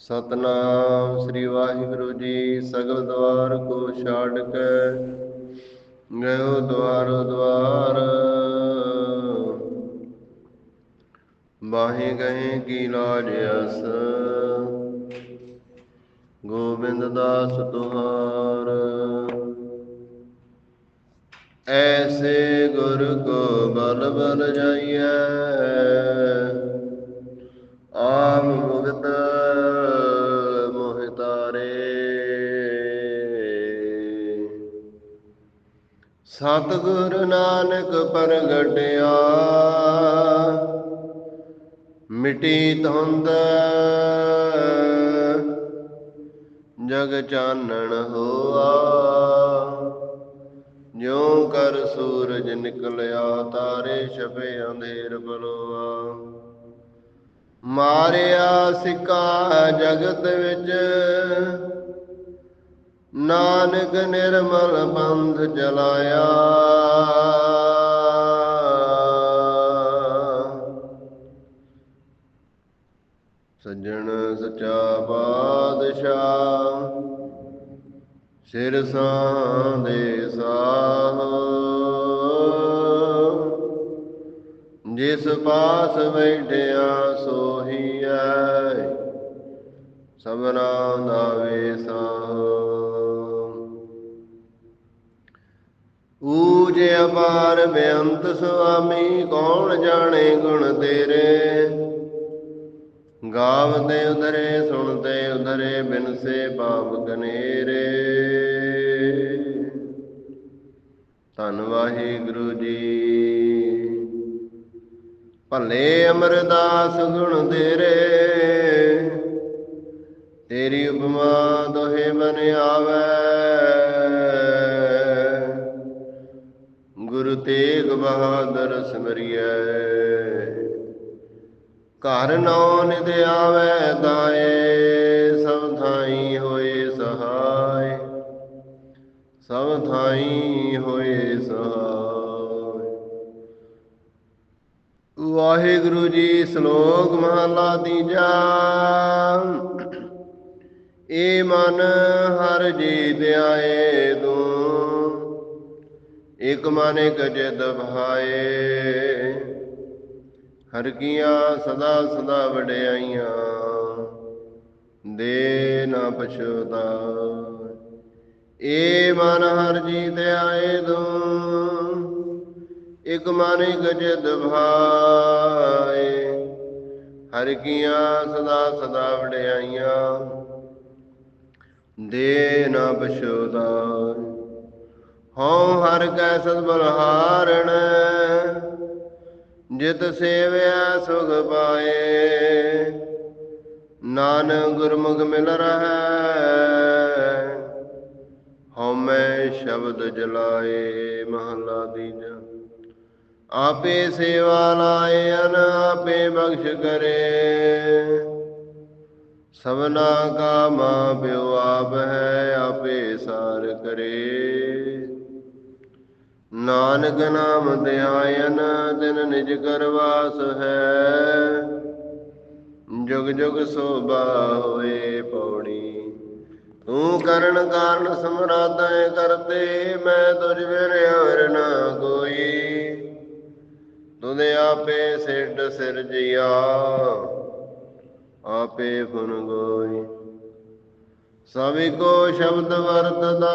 ਸਤਨਾਮ ਸ੍ਰੀ ਵਾਹਿਗੁਰੂ ਜੀ, ਸਗਲ ਦਵਾਰ ਕੋ ਛਾੜ ਕੇ ਗਇਓ ਦਵਾਰ ਦਵਾਰ। ਬਾਹੇ ਗਏ ਕੀ ਲਾਜ ਅਸ, ਗੋਬਿੰਦ ਦਾਸ ਤੁਹਾਰ। ਐਸੇ ਗੁਰ ਕੋ ਬਲ ਬਲ ਜਾਈਐ ਆਮ ਭਗਤ ਸਤਿਗੁਰ ਨਾਨਕ ਪ੍ਰਗਟਿਆ। ਮਿਟੀ ਧੁੰਦ ਜਗ ਚਾਨਣ ਹੋਆ। ਜਿਉ ਕਰ ਸੂਰਜ ਨਿਕਲਿਆ, ਤਾਰੇ ਛਪੇ ਅੰਧੇਰ ਬਲੋਆ। ਮਾਰਿਆ ਸਿੱਕਾ ਜਗਤ ਵਿੱਚ ਨਾਨਕ ਨਿਰਮਲ ਬੰਧ ਜਲਾਇਆ। ਸੱਜਣ ਸਚਾ ਬਾਦਸ਼ਾਹ, ਸਿਰ ਸਾਂਦੇ ਸਾਹ। ਜਿਸ ਪਾਸ ਬੈਠਿਆ ਸੋਹੀਐ ਸਭਨਾ ਦਾ ਵੇਸਾਹ ਊਜ ਅਪਾਰ ਬੇਅੰਤ ਸੁਆਮੀ, ਕੌਣ ਜਾਣੇ ਗੁਣ ਤੇਰੇ? ਗਾਵਦੇ ਉਧਰੇ ਸੁਣਦੇ ਉਧਰੇ ਬਿਨਸੇ ਪਾਪ ਗਨੇਰੇ ਧੰਨ ਵਾਹਿਗੁਰੂ ਜੀ। ਭਲੇ ਅਮਰਦਾਸ ਗੁਣ ਤੇਰੇ। ਤੇਰੀ ਉਪਮਾ ਦੋਹੇ ਬਨ ਆਵੇ। ਗੁਰੂ ਤੇਗ ਬਹਾਦਰ ਸਿਮਰਿਐ। ਘਰ ਨੌ ਨਿਦ ਆਵੇ ਦਾਏ, ਸਭ ਥਾਈ ਹੋਏ ਸਹਾਈ ਸਭ ਥਾਈ ਹੋਏ ਸਹਾਈ ਵਾਹਿਗੁਰੂ ਜੀ ਸ਼ਲੋਕ ਮਹਲਾ ਤੀਜਾ। ਏ ਮਨ ਹਰ ਜੀ ਧਿਆਏ ਤੂੰ ਇਕ ਮਨ ਇਕ ਜਿਤ ਭਾਏ ਹਰ ਕੀਆਂ ਸਦਾ ਸਦਾ ਵਡਿਆਈਆਂ, ਦੇ ਨਾ ਪਛੋਦਾ ਏ ਮਨ ਹਰ ਜੀ ਆਏ ਤੂੰ ਇਕ ਮਨ ਇਕ ਜਿਤ ਭਾਏ ਹਰ ਕੀਆਂ ਸਦਾ ਸਦਾ ਵਡਿਆਈਆਂ, ਦੇ ਨਾ ਪਛੋਦਾ ਹਉ ਹਰ ਕੈ ਸਦ ਬਲਹਾਰਣ ਜਿਤ ਸੇਵਿਆ ਸੁਖ ਪਾਏ। ਨਾਨਕ ਗੁਰਮੁਖ ਮਿਲ ਰਹੈ, ਹਉ ਮੈਂ ਸ਼ਬਦ ਜਲਾਏ ਮਹਲਾ ਦੀਜਾ ਆਪੇ ਸੇਵਾ ਲਾਏ ਅਨ, ਆਪੇ ਬਖਸ਼ ਕਰੇ। ਸਭਨਾ ਕਾ ਮਾਂ ਪਿਓ ਆਪ ਹੈ, ਆਪੇ ਸਾਰ ਕਰੇ। ਨਾਨਕ ਨਾਮ ਧਿਆਇਨ ਦਿਨ ਨਿਜ ਕਰ ਵਾਸ ਹੈ। ਜੁਗ ਜੁਗ ਸੋਭਾ ਹੋਏ ਪੌੜੀ। ਤੂੰ ਕਰਨ ਕਾਰਨ ਸਮਰਾਧੈ ਕਰਤੇ, ਮੈਂ ਤੁਝ ਬਿਨ ਹੋਰ ਨਾ ਕੋਈ ਤੁਧ ਆਪੇ ਸਿੱਧ ਸਿਰਜਿਆ, ਆਪੇ ਫੁਨ ਗੋਈ। ਸਭੀ ਕੋ ਸ਼ਬਦ ਵਰਤਦਾ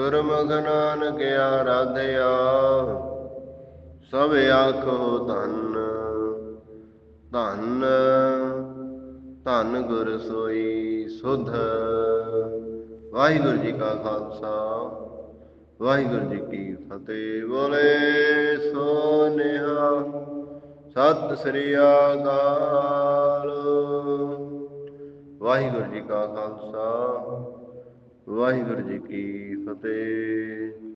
ਗੁਰਮੁਖ ਨਾਨਕ ਆਰਾਧਿਆ, ਸਭ ਆਖੋ ਧੰਨ। ਧੰਨ ਧੰਨ ਗੁਰ ਸੋਈ ਸੁਧ। ਵਾਹਿਗੁਰੂ ਜੀ ਕਾ ਖਾਲਸਾ, ਵਾਹਿਗੁਰੂ ਜੀ ਕੀ ਫਤਿਹ। ਬੋਲੇ ਸੋ ਨਿਹਾ, ਸਤਿ ਸ੍ਰੀ ਅਕਾਲ। ਵਾਹਿਗੁਰੂ ਜੀ ਕਾ ਖਾਲਸਾ ਵਾਹਿਗੁਰੂ ਜੀ ਕੀ ਫਤਿਹ।